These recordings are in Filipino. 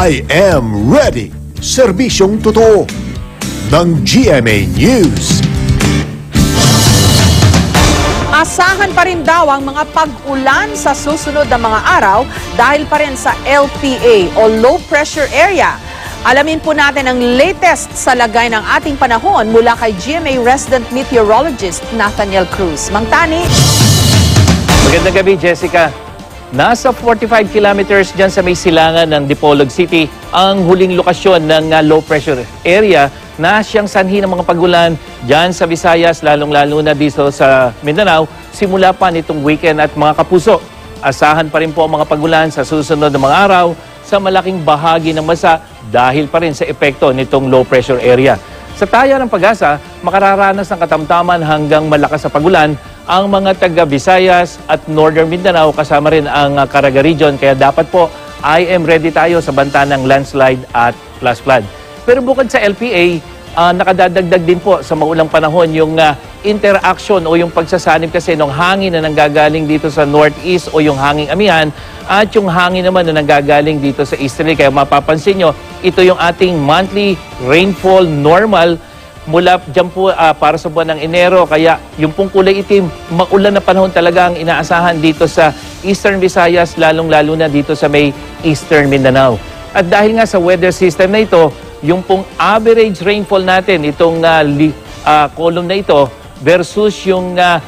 I am ready. Serbisyong totoo ng GMA News. Asahan pa rin daw ang mga pag-ulan sa susunod na mga araw dahil pa rin sa LPA o Low Pressure Area. Alamin po natin ang latest sa lagay ng ating panahon mula kay GMA resident meteorologist Nathaniel Cruz. Mang Tani, Magandang gabi, Jessica. Nasa 45 kilometers dyan sa may silangan ng Dipolog City ang huling lokasyon ng uh, low pressure area na siyang sanhi ng mga pagulan dyan sa Visayas, lalong-lalo na dito sa Mindanao, simula pa nitong weekend at mga kapuso. Asahan pa rin po ang mga pagulan sa susunod na mga araw sa malaking bahagi ng masa dahil pa rin sa epekto nitong low pressure area. Sa taya ng pag-asa, makararanas ng katamtaman hanggang malakas sa pagulan ang mga taga Visayas at Northern Mindanao kasama rin ang uh, Caraga Region. Kaya dapat po, I am ready tayo sa banta ng landslide at flash flood. Pero bukod sa LPA, ah, nakadadagdag din po sa maulang panahon yung ah, interaction o yung pagsasanib kasi ng hangin na nanggagaling dito sa northeast o yung hanging amihan at yung hangin naman na nanggagaling dito sa easterly. Kaya mapapansin nyo, ito yung ating monthly rainfall normal mula dyan po ah, para sa buwan ng Enero. Kaya yung pong kulay itim, maulan na panahon talaga ang inaasahan dito sa Eastern Visayas, lalong-lalo na dito sa may Eastern Mindanao. At dahil nga sa weather system na ito, yung pong average rainfall natin, itong ah, li- ah, column na ito, versus yung ah,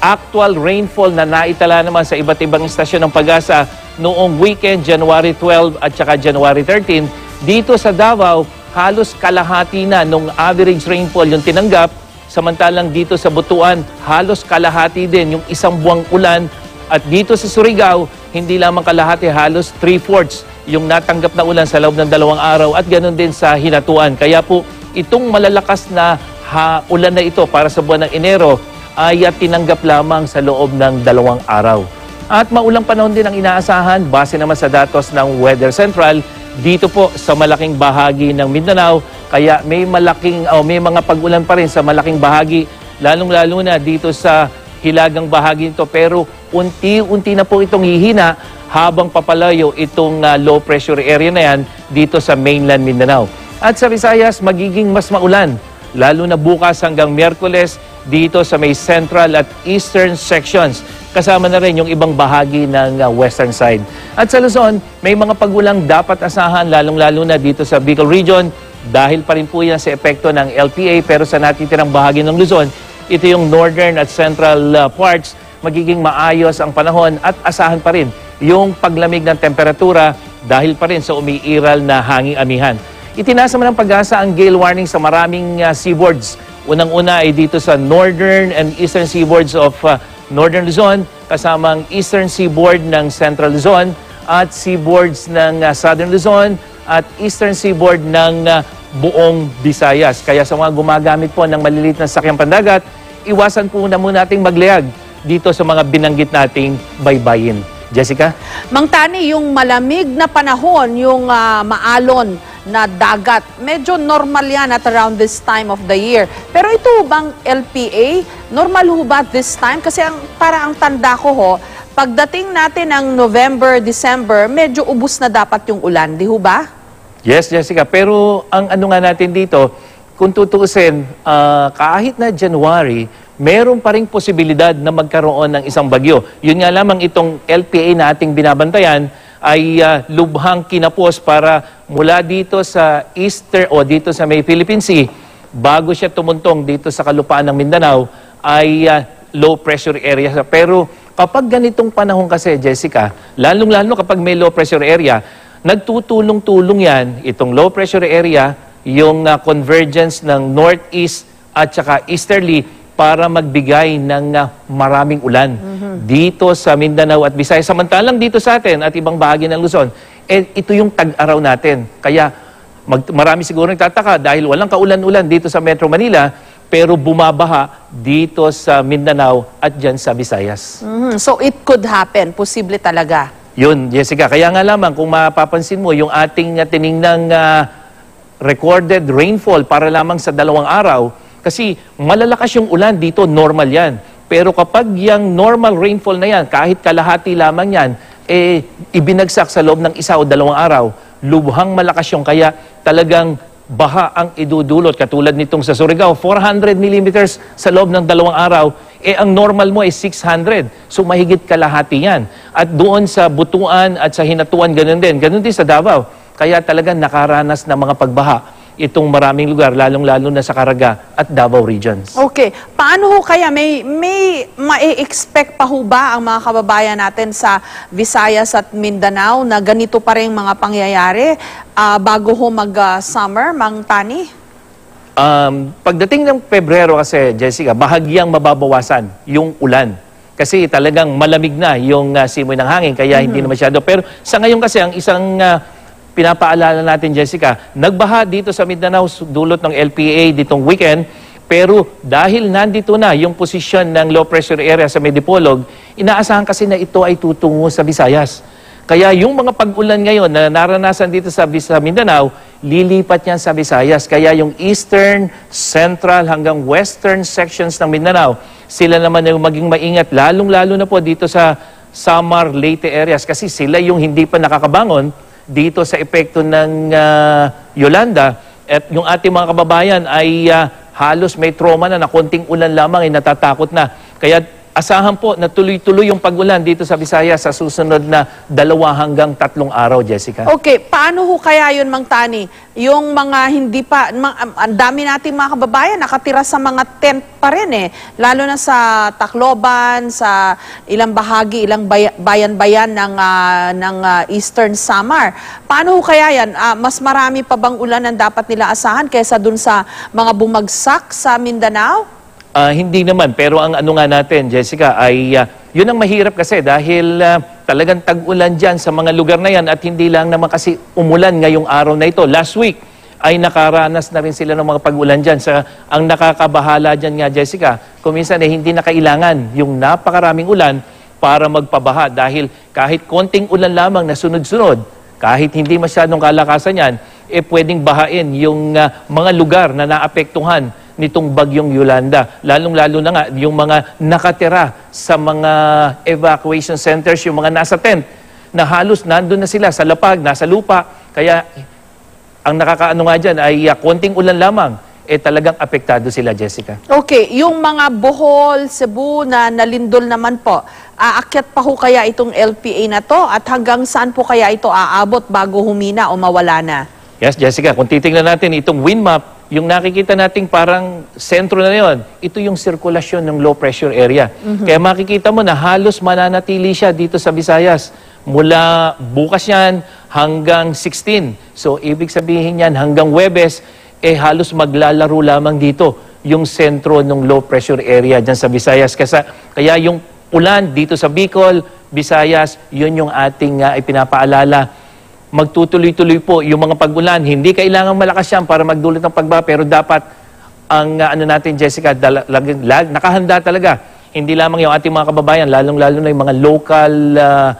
actual rainfall na naitala naman sa iba't ibang istasyon ng pag-asa noong weekend, January 12 at saka January 13, dito sa Davao, halos kalahati na nung average rainfall yung tinanggap, samantalang dito sa Butuan, halos kalahati din yung isang buwang ulan at dito sa Surigao, hindi lamang kalahati, halos 3-fourths yung natanggap na ulan sa loob ng dalawang araw at ganoon din sa Hinatuan. Kaya po, itong malalakas na ha, ulan na ito para sa buwan ng Enero ay tinanggap lamang sa loob ng dalawang araw. At maulang panahon din ang inaasahan base naman sa datos ng Weather Central dito po sa malaking bahagi ng Mindanao. Kaya may malaking o may mga pag-ulan pa rin sa malaking bahagi lalong-lalo na dito sa hilagang bahagi nito pero unti-unti na po itong hihina habang papalayo itong ah, low pressure area na yan dito sa mainland Mindanao. At sa Visayas, magiging mas maulan, lalo na bukas hanggang Miyerkules dito sa may central at eastern sections. Kasama na rin yung ibang bahagi ng ah, western side. At sa Luzon, may mga pagulang dapat asahan lalong-lalo na dito sa Bicol Region dahil pa rin po yan sa epekto ng LPA pero sa natitirang bahagi ng Luzon, ito yung northern at central ah, parts, magiging maayos ang panahon at asahan pa rin yung paglamig ng temperatura dahil pa rin sa umiiral na hanging amihan. Itinasa man ng pag-asa ang gale warning sa maraming ah, seaboards. Unang-una ay dito sa northern and eastern seaboards of ah, northern Luzon, kasama ang eastern seaboard ng central Luzon at seaboards ng ah, southern Luzon at eastern seaboard ng ah, buong Visayas. Kaya sa mga gumagamit po ng maliliit na sakyang pandagat, iwasan po na muna nating maglayag dito sa mga binanggit nating baybayin. Jessica? Mang Tani, yung malamig na panahon, yung ah, maalon na dagat, medyo normal yan at around this time of the year. Pero ito bang LPA, normal ho ba this time? Kasi ang, para ang tanda ko ho, pagdating natin ng November, December, medyo ubus na dapat yung ulan, di ho ba? Yes, Jessica. Pero ang ano nga natin dito, kung tutuusin, ah, kahit na January, meron pa ring posibilidad na magkaroon ng isang bagyo. Yun nga lamang itong LPA na ating binabantayan ay ah, lubhang kinapos para mula dito sa eastern o dito sa may Philippine Sea, bago siya tumuntong dito sa kalupaan ng Mindanao, ay ah, low pressure area. Pero kapag ganitong panahon kasi, Jessica, lalong-lalo kapag may low pressure area, nagtutulong-tulong yan, itong low pressure area, yung ah, convergence ng northeast at saka easterly para magbigay ng ah, maraming ulan dito sa Mindanao at Visayas. Samantalang dito sa atin at ibang bahagi ng Luzon, eh, ito yung tag-araw natin. Kaya mag, marami siguro nagtataka dahil walang kaulan-ulan dito sa Metro Manila, pero bumabaha dito sa Mindanao at dyan sa Visayas. Mhm. So it could happen, posible talaga. Yun, Jessica. Kaya nga lamang, kung mapapansin mo, yung ating uh, tiningnang ah, recorded rainfall para lamang sa dalawang araw, kasi malalakas yung ulan dito, normal yan. Pero kapag yung normal rainfall na yan, kahit kalahati lamang yan, eh, ibinagsak sa loob ng isa o dalawang araw, lubhang malakas yung kaya talagang baha ang idudulot. Katulad nitong sa Surigao, 400 millimeters sa loob ng dalawang araw. Eh, ang normal mo ay 600. So, mahigit kalahati yan. At doon sa Butuan at sa Hinatuan, ganun din. Ganun din sa Davao. Kaya talagang nakaranas ng mga pagbaha itong maraming lugar, lalong-lalo na sa Caraga at Davao regions. Okay. Paano ho kaya may may mai-expect pa ho ba ang mga kababayan natin sa Visayas at Mindanao na ganito pa rin mga pangyayari ah, bago ho mag-summer, Mang Tani? Um, pagdating ng Pebrero kasi, Jessica, bahagyang mababawasan yung ulan. Kasi talagang malamig na yung uh, simoy ng hangin, kaya hindi na masyado. Pero sa ngayon kasi, ang isang uh, pinapaalala natin, Jessica, nagbaha dito sa Mindanao dulot ng LPA ditong weekend, pero dahil nandito na yung posisyon ng low pressure area sa Medipolog, inaasahan kasi na ito ay tutungo sa Visayas. Kaya yung mga pag-ulan ngayon na naranasan dito sa, sa Mindanao, lilipat yan sa Visayas. Kaya yung eastern, central hanggang western sections ng Mindanao, sila naman yung maging maingat, lalong-lalo na po dito sa Samar, Leyte areas kasi sila yung hindi pa nakakabangon dito sa epekto ng ah, Yolanda. At yung ating mga kababayan ay ah, halos may trauma na na konting ulan lamang ay natatakot na. Kaya asahan po na tuloy-tuloy yung pag-ulan dito sa Visayas sa susunod na dalawa hanggang tatlong araw, Jessica. Okay, paano ho kaya yun, Mang Tani? Yung mga hindi pa, ang dami nating mga kababayan nakatira sa mga tent pa rin eh. Lalo na sa Tacloban, sa ilang bahagi, ilang bay- bayan-bayan ng, ah, ng ah, Eastern Samar. Paano ho kaya yan? Ah, mas marami pa bang ulan ang dapat nila asahan kaysa dun sa mga bumagsak sa Mindanao? Ah, hindi naman, pero ang ano nga natin, Jessica, ay ah, yun ang mahirap kasi dahil ah, talagang tag-ulan dyan sa mga lugar na yan at hindi lang naman kasi umulan ngayong araw na ito. Last week ay nakaranas na rin sila ng mga pag-ulan dyan. Sa, ang nakakabahala dyan nga, Jessica, kuminsan eh, hindi na kailangan yung napakaraming ulan para magpabaha dahil kahit konting ulan lamang na sunod-sunod, kahit hindi masyadong kalakasan yan, eh pwedeng bahain yung ah, mga lugar na naapektuhan nitong bagyong Yolanda. Lalong-lalo na nga yung mga nakatira sa mga evacuation centers, yung mga nasa tent, na halos nandun na sila sa lapag, nasa lupa. Kaya ang nakakaano nga dyan ay ah, konting ulan lamang, eh talagang apektado sila, Jessica. Okay, yung mga Bohol, Cebu na nalindol naman po, aakyat pa ho kaya itong LPA na to at hanggang saan po kaya ito aabot bago humina o mawala na? Yes, Jessica, kung titingnan natin itong wind map, yung nakikita nating parang sentro na yon, ito yung sirkulasyon ng low pressure area. Kaya makikita mo na halos mananatili siya dito sa Visayas. Mula bukas yan hanggang 16. So, ibig sabihin yan hanggang Webes, eh halos maglalaro lamang dito yung sentro ng low pressure area dyan sa Visayas. Kasi, kaya yung ulan dito sa Bicol, Visayas, yun yung ating uh, ipinapaalala magtutuloy-tuloy po yung mga pag-ulan. Hindi kailangan malakas yan para magdulot ng pagbaha, pero dapat ang uh, ano natin, Jessica, dala, lag, lag, nakahanda talaga. Hindi lamang yung ating mga kababayan, lalong-lalo na yung mga local uh,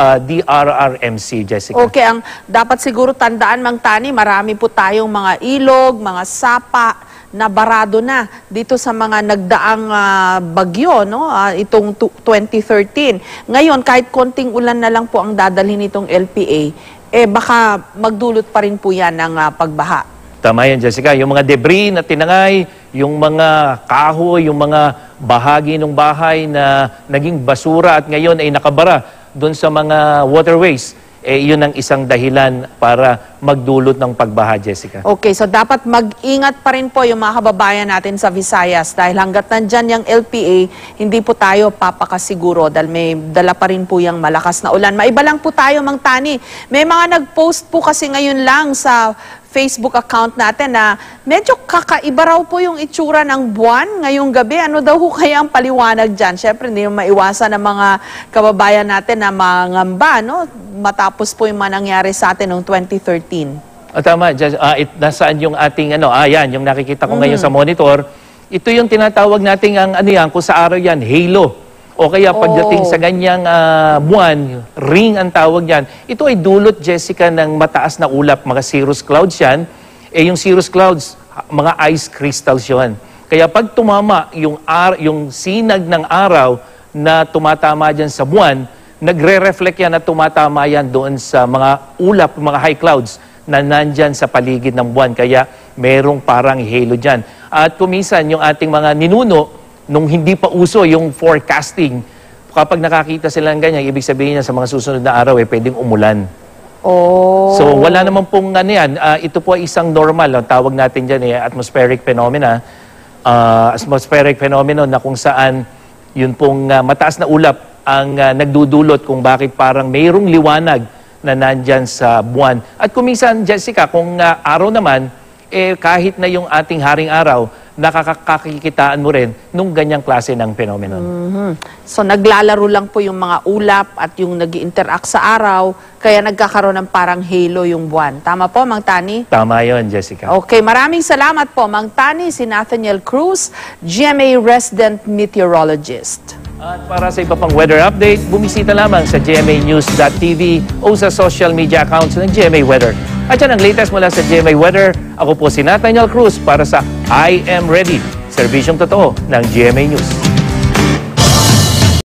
uh, DRRMC, Jessica. Okay, ang dapat siguro tandaan Mang Tani, marami po tayong mga ilog, mga sapa na barado na dito sa mga nagdaang ah, bagyo, no? Ah, itong tu- 2013. Ngayon, kahit konting ulan na lang po ang dadalhin nitong LPA, eh baka magdulot pa rin po yan ng ah, pagbaha. Tama yan, Jessica. Yung mga debris na tinangay, yung mga kahoy, yung mga bahagi ng bahay na naging basura at ngayon ay nakabara doon sa mga waterways, eh yun ang isang dahilan para magdulot ng pagbaha, Jessica. Okay, so dapat mag-ingat pa rin po yung mga kababayan natin sa Visayas dahil hanggat nandyan yung LPA, hindi po tayo papakasiguro dahil may dala pa rin po yung malakas na ulan. Maiba lang po tayo, Mang Tani. May mga nag-post po kasi ngayon lang sa Facebook account natin na medyo kakaiba raw po yung itsura ng buwan ngayong gabi. Ano daw ho kaya ang paliwanag dyan? Siyempre, hindi maiwasan ng mga kababayan natin na mangamba, no? Matapos po yung mga nangyari sa atin noong 2013. Ah, tama, Jess. Ah, it, nasaan yung ating ano? Ah, yan, yung nakikita ko ngayon sa monitor. Ito yung tinatawag nating ang ano yan, kung sa araw yan, halo. O kaya pagdating Oh. sa ganyang ah, buwan, ring ang tawag yan. Ito ay dulot, Jessica, ng mataas na ulap, mga cirrus clouds yan. Eh yung cirrus clouds, mga ice crystals yan. Kaya pag tumama yung, ar- yung sinag ng araw na tumatama dyan sa buwan, nagre-reflect yan at tumatama yan doon sa mga ulap, mga high clouds na nandyan sa paligid ng buwan. Kaya merong parang halo dyan. At kumisan yung ating mga ninuno, nung hindi pa uso yung forecasting, kapag nakakita sila ng ganyan, ibig sabihin niya sa mga susunod na araw, eh, pwedeng umulan. Oh. So wala naman pong ano yan, ah, ito po ay isang normal, ang tawag natin dyan eh, atmospheric phenomena. Ah, atmospheric phenomenon na kung saan yun pong ah, mataas na ulap ang ah, nagdudulot kung bakit parang mayroong liwanag na nandyan sa buwan. At kuminsan, Jessica, kung ah, araw naman, eh, kahit na yung ating haring araw, nakakakikitaan mo rin nung ganyang klase ng phenomenon. Mhm. So naglalaro lang po yung mga ulap at yung nag interact sa araw, kaya nagkakaroon ng parang halo yung buwan. Tama po, Mang Tani? Tama yon Jessica. Okay, maraming salamat po, Mang Tani, si Nathaniel Cruz, GMA resident meteorologist. At para sa iba pang weather update, bumisita lamang sa gmanews.tv o sa social media accounts ng GMA Weather. At yan ang latest mula sa GMA Weather. Ako po si Nathaniel Cruz para sa I Am Ready, serbisyong totoo ng GMA News.